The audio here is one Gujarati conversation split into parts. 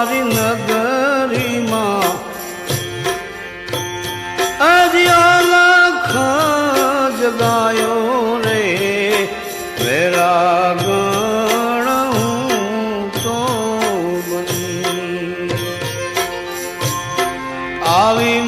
આવી નગરીમાં. નગરીમાં અજ્ઞાલખ જગાયો રે. વેરા ગણ હું તો આવી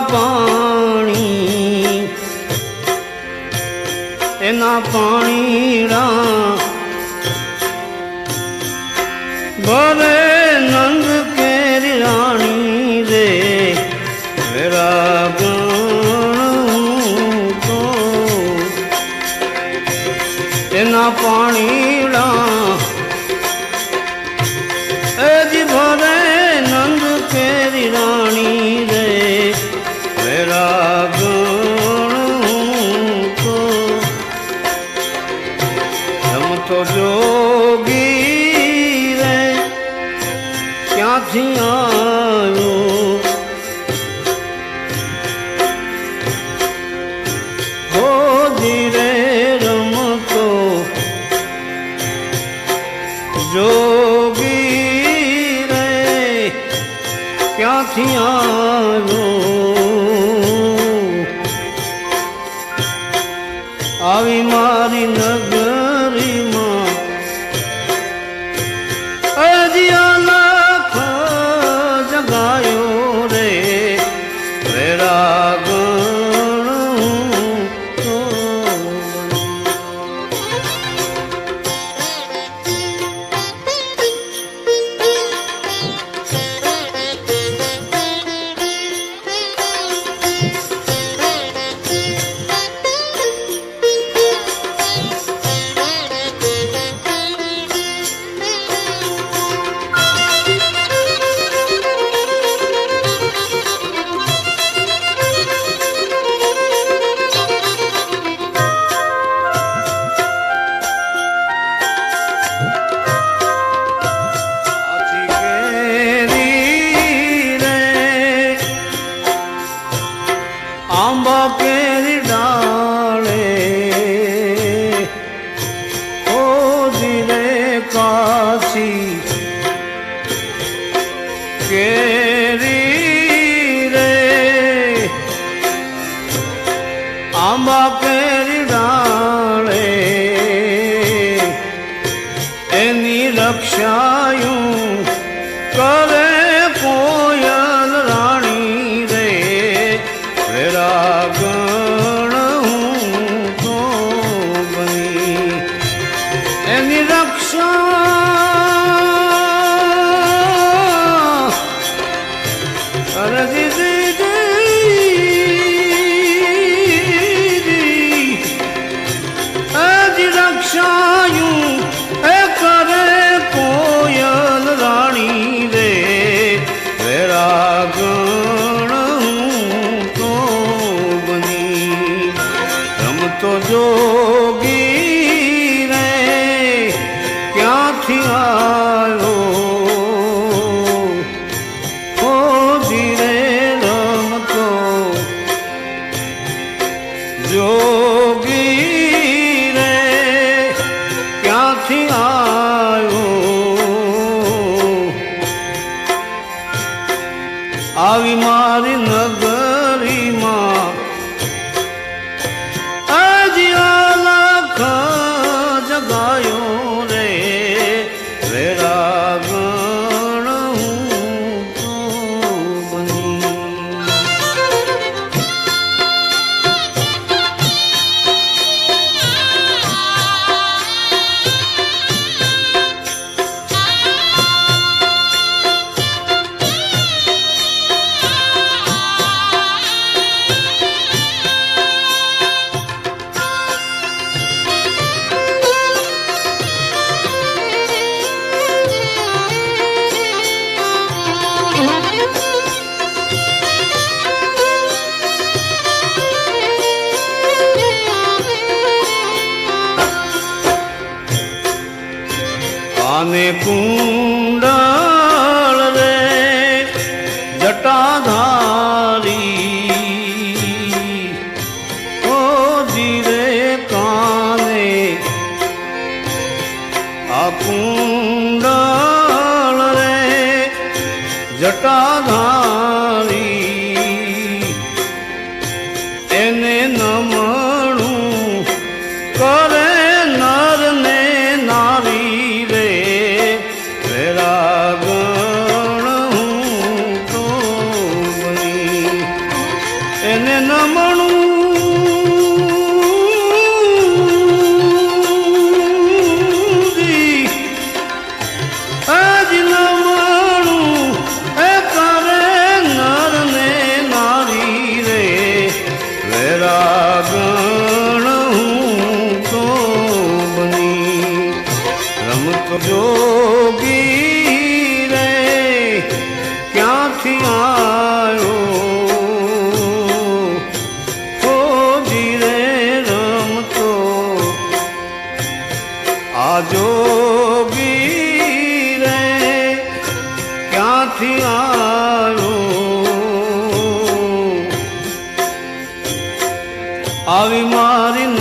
પાણી એના પાણીડા ભરે નંદ કેરી રાણી રે વેરા એના પાણીડા એજી ક્યાંથી આંબા કેરી ડાળે ઓ દિલે કાચી કેરી રે. આંબા કેરી ડાળે એની રક્ષાયું જોગી રે ક્યાંથી આવ્યો ઓ ધીરે રમતો જોગી રે ક્યાંથી આવ્યો આવી મારી નગ ఆనే కుండా આવી મારી ન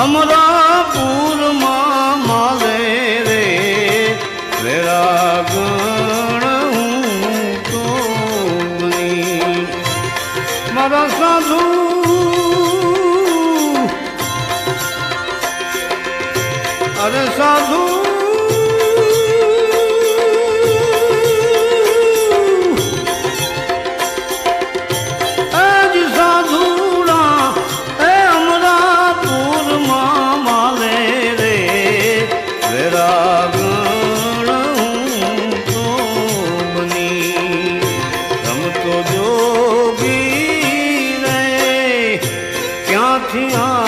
અમરાપુરમાં માલે રે વેરાગણ જોગી રે ક્યાંથી આ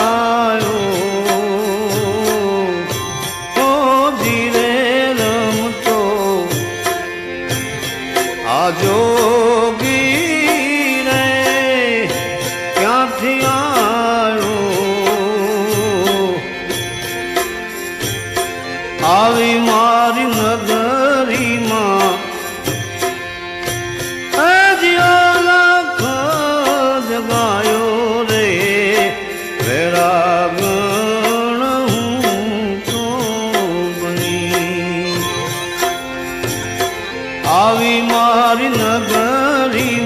આવી મારી નગરી